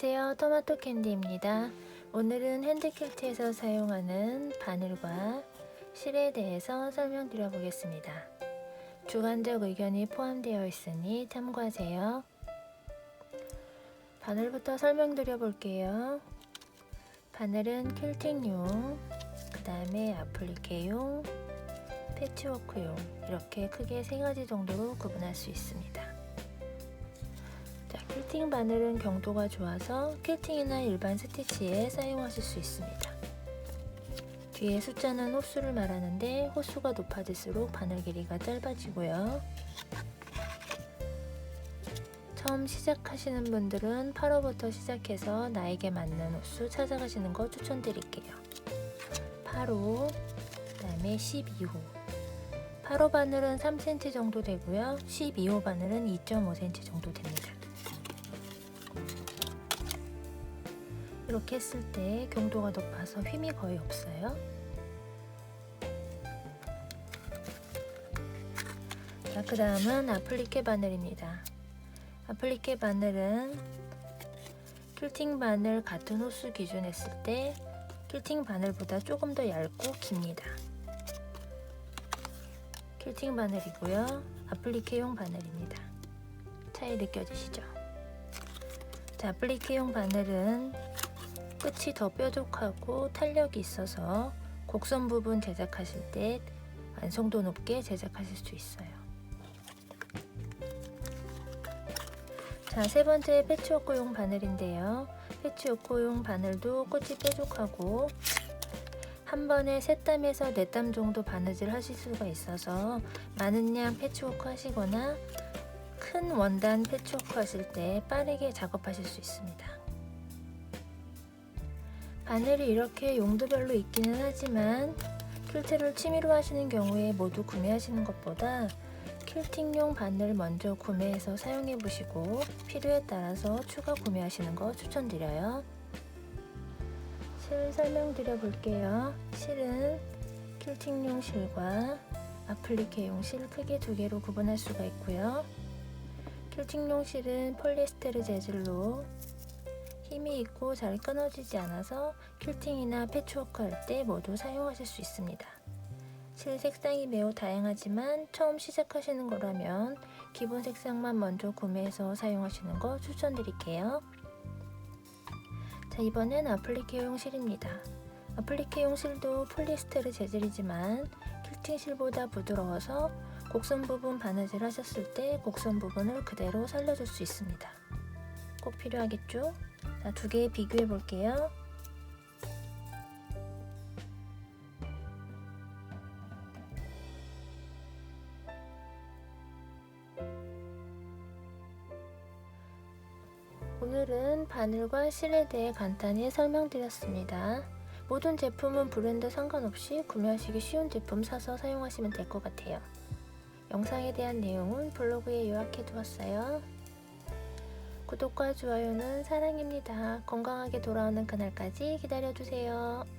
토마토 캔디입니다. 오늘은 핸드킬트에서 사용하는 바늘과 실에 대해서 설명드려 보겠습니다. 주관적 의견이 포함되어 있으니 참고하세요. 바늘부터 설명드려 볼게요. 바늘은 퀼팅용, 그 다음에 아플리케용, 패치워크용 이렇게 크게 세 가지 정도로 구분할 수 있습니다. 자, 퀼팅 바늘은 경도가 좋아서 퀼팅이나 일반 스티치에 사용하실 수 있습니다. 뒤에 숫자는 호수를 말하는데 호수가 높아질수록 바늘 길이가 짧아지고요. 처음 시작하시는 분들은 8호부터 시작해서 나에게 맞는 호수 찾아가시는 거 추천드릴게요. 8호, 그 다음에 12호. 8호 바늘은 3cm 정도 되고요. 12호 바늘은 2.5cm 정도 됩니다. 이렇게 했을 때 경도가 높아서 힘이 거의 없어요. 자, 그 다음은 아플리케 바늘입니다. 아플리케 바늘은 퀼팅 바늘 같은 호수 기준 했을 때 퀼팅 바늘보다 조금 더 얇고 깁니다. 퀼팅 바늘이고요. 아플리케용 바늘입니다. 차이 느껴지시죠? 자, 아플리케용 바늘은 끝이 더 뾰족하고 탄력이 있어서 곡선 부분 제작하실 때 완성도 높게 제작하실 수 있어요. 자, 세 번째 패치워크용 바늘인데요. 패치워크용 바늘도 끝이 뾰족하고 한 번에 세 땀에서 네 땀 정도 바느질 하실 수가 있어서 많은 양 패치워크 하시거나 큰 원단 패치워크 하실 때 빠르게 작업하실 수 있습니다. 바늘이 이렇게 용도별로 있기는 하지만 퀼트를 취미로 하시는 경우에 모두 구매하시는 것보다 퀼팅용 바늘 먼저 구매해서 사용해 보시고 필요에 따라서 추가 구매하시는 거 추천드려요. 실 설명드려 볼게요. 실은 퀼팅용 실과 아플리케용 실 크게 두 개로 구분할 수가 있고요. 퀼팅용 실은 폴리에스테르 재질로 힘이 있고 잘 끊어지지 않아서 퀼팅이나 패치워크 할 때 모두 사용하실 수 있습니다. 실 색상이 매우 다양하지만 처음 시작하시는 거라면 기본 색상만 먼저 구매해서 사용하시는 거 추천드릴게요. 자, 이번엔 아플리케용 실입니다. 아플리케용 실도 폴리에스테르 재질이지만 퀼팅 실보다 부드러워서 곡선 부분 바느질 하셨을 때 곡선 부분을 그대로 살려줄 수 있습니다. 꼭 필요하겠죠? 자, 두 개 비교해 볼게요. 오늘은 바늘과 실에 대해 간단히 설명드렸습니다. 모든 제품은 브랜드 상관없이 구매하시기 쉬운 제품 사서 사용하시면 될 것 같아요. 영상에 대한 내용은 블로그에 요약해 두었어요. 구독과 좋아요는 사랑입니다. 건강하게 돌아오는 그날까지 기다려주세요.